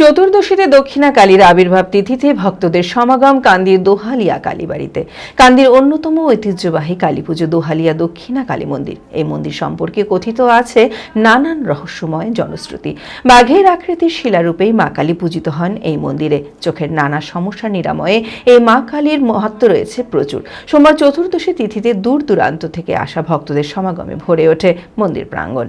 চতুর্দশীতে দক্ষিণা কালীর আবির্ভাব তিথিতে ভক্তদের সমাগম কান্দির দোহালিয়া কালীবাড়িতে। কান্দির অন্যতম ঐতিহ্যবাহী কালী পুজো দোহালিয়া দক্ষিণা কালী মন্দির। এই মন্দির সম্পর্কে কথিত আছে নানান রহস্যময় জনশ্রুতি। বাঘের আকৃতির শিলারূপেই মা কালী পূজিত হন এই মন্দিরে। চোখের নানা সমস্যা নিরাময়ে এই মা কালীর মহত্ব রয়েছে প্রচুর। সোমবার চতুর্দশী তিথিতে দূর দূরান্ত থেকে আসা ভক্তদের সমাগমে ভরে ওঠে মন্দির প্রাঙ্গণ।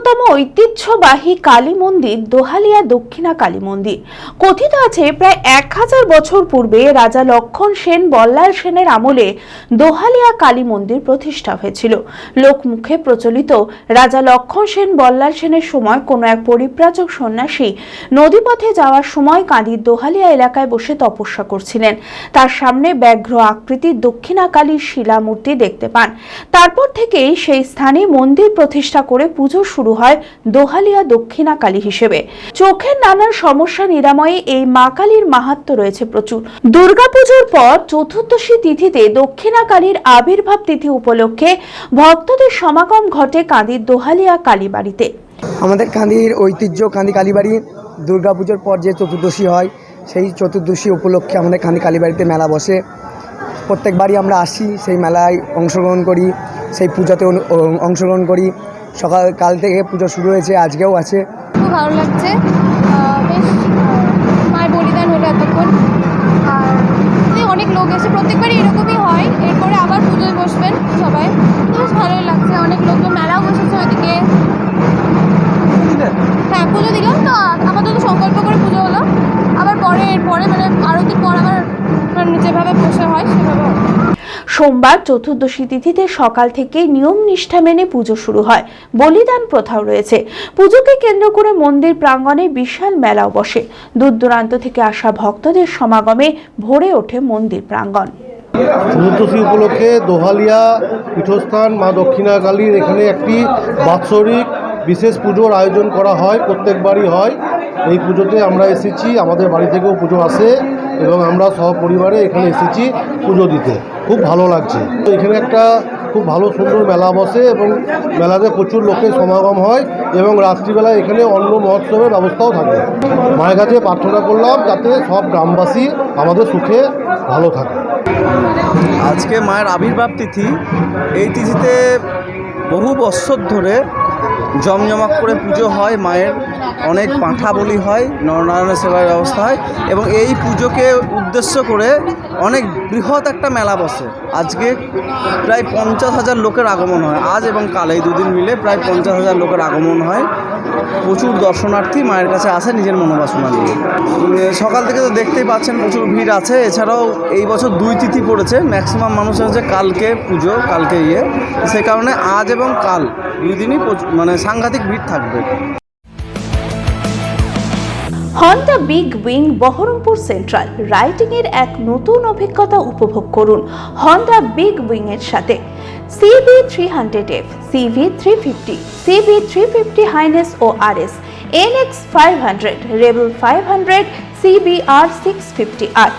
অন্যতম ঐতিহ্যবাহী কালী মন্দির দোহালিয়া দক্ষিণা কালী মন্দির। কথিত আছে, প্রায় এক হাজার বছর পূর্বে রাজা লক্ষণ সেন বল্লাল সেনের আমলে দোহালিয়া কালী মন্দির প্রতিষ্ঠা হয়েছিল। লোকমুখে প্রচলিত রাজা লক্ষণ সেন বল্লাল সেনের সময় কোনো এক পরিব্রাজক সন্ন্যাসী নদীপথে যাওয়ার সময় কাঁদির দোহালিয়া এলাকায় বসে তপস্যা করছিলেন। তার সামনে ব্যাঘ্র আকৃতির দক্ষিণাকালীর শিলামূর্তি দেখতে পান। তারপর থেকেই সেই স্থানে মন্দির প্রতিষ্ঠা করে পুজো শুরু হয় দোহালিয়া দক্ষিণা কালী হিসেবে। চোখের নানান সমস্যা নিরাময়ে এই মা কালীর মাহাত্ম রয়েছে প্রচুর। দুর্গাপুজোর পর চতুর্দশী তিথিতে দক্ষিণা কালীর আবির্ভাব তিথি উপলক্ষে ভক্তদের সমাগম ঘটে কাঁদির দোহালিয়া কালীবাড়িতে আমাদের কাঁদির ঐতিহ্য কান্দি কালীবাড়ি দুর্গাপুজোর পর যে চতুর্দশী হয়, সেই চতুর্দশী উপলক্ষে আমাদের কান্দি কালীবাড়িতে মেলা বসে। প্রত্যেকবারই আমরা আসি, সেই মেলায় অংশগ্রহণ করি, সেই পুজোতে অংশগ্রহণ করি। সকাল কাল থেকে পুজো শুরু হয়েছে আজকেও আছে। খুব ভালো লাগছে আহ, বেশ আহ, মায়ের বলিদান হলো এতক্ষণ আর এই অনেক লোক এসে প্রত্যেকবারই এরকমই হয় এরপরে আবার পুজোয় বসবেন সবাই তো বেশ ভালোই লাগছে অনেক লোক মেলাও বসেছে ওইদিকে হ্যাঁ পুজো দিলাম তো আপাতত সংকল্প করে পুজো হলো আবার পরে এরপরে মানে আরতির পর আবার মানে যেভাবে বসে হয় সেভাবে হবে। সোমবার চতুর্দশী তিথিতে সকাল থেকেই নিয়ম নিষ্ঠা মেনে পুজো শুরু হয়। বলিদান প্রথাও রয়েছে। পুজোকে কেন্দ্র করে মন্দির প্রাঙ্গণে বিশাল মেলাও বসে। দূর দূরান্ত থেকে আসা ভক্তদের সমাগমে ভরে ওঠে মন্দির প্রাঙ্গণ। চতুর্দশী উপলক্ষে দোহালিয়া পীঠস্থান মা দক্ষিণা কালীর এখানে একটি বাৎসরিক বিশেষ পুজোর আয়োজন করা হয়। প্রত্যেকবারই হয়। এই পুজোতে আমরা এসেছি। আমাদের বাড়ি থেকেও পুজো আসে। এবং আমরা সহপরিবারে এখানে এসেছি পুজো দিতে। খুব ভালো লাগছে। এখানে একটা খুব ভালো সুন্দর মেলা বসে এবং মেলাতে প্রচুর লোকের সমাগম হয় এবং রাত্রিবেলা এখানে অন্ন মহোৎসবের ব্যবস্থাও থাকে। মায়ের কাছে প্রার্থনা করলাম যাতে সব গ্রামবাসী আমাদের সুখে ভালো থাকে। আজকে মায়ের আবির্ভাব তিথি। এই তিথিতে বহু বৎসর ধরে জমজমাট করে পুজো হয়, মায়ের অনেক পাঁঠা বলি হয়, নরনারায়ণের সেবার ব্যবস্থা হয় এবং এই পুজোকে উদ্দেশ্য করে অনেক বৃহৎ একটা মেলা বসে। আজকে প্রায় পঞ্চাশ হাজার লোকের আগমন হয়। আজ এবং কাল এই দুদিন মিলে প্রায় পঞ্চাশ হাজার লোকের আগমন হয়। প্রচুর দর্শনার্থী মায়ের কাছে আসে নিজের মনোবাসনা নিয়ে। সকাল থেকে তো দেখতেই পাচ্ছেন প্রচুর ভিড় আছে। এছাড়াও এই বছর দুই তিথি পড়েছে। ম্যাক্সিমাম মানুষ হচ্ছে কালকে পুজো, কালকে ইয়ে। সে কারণে আজ এবং কাল দুই দিনই মানে সাংঘাতিক ভিড় থাকবে। Honda big wing Baharampur central riding এর এক নতুন অভিজ্ঞতা উপভোগ করুন হন্ডা বিগ উইং এর সাথে। CB three hundred F CV three fifty CB three fifty Highness ও R S N X five hundred Rebel five hundred CB R six fifty R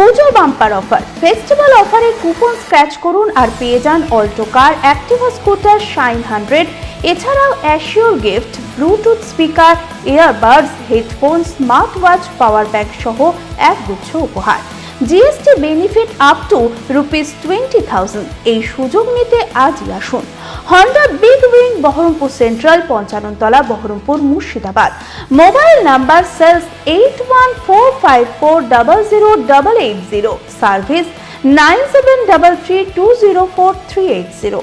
Puja bumper offer. Festival অফারে coupon scratch করুন আর পেয়ে যান Alto car Activa scooter Shine hundred এছাড়াও assure gift Bluetooth speaker airbuds headphone smart watch power bank সহ একগুচ্ছ উপহার। GST benefit up to rupees twenty thousand এই সুযোগ নিতে আজই আসুন। Honda big wing Baharampur central Panchanantala Baharampur Murshidabad. Mobile number sales eight one four five four double zero double eight zero service nine seven double three two zero four three eight zero